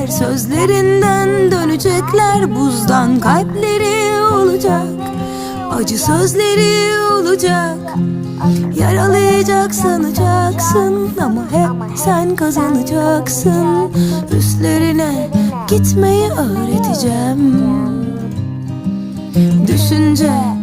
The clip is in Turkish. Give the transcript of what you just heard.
söyleyecekler Sözlerinden dönecekler. Buzdan kalpleri olacak Acı sözleri olacak. Yaralayacak sanacaksın Ama hep sen kazanacaksın. Üstlerine gitmeyi öğreteceğim. Düşünce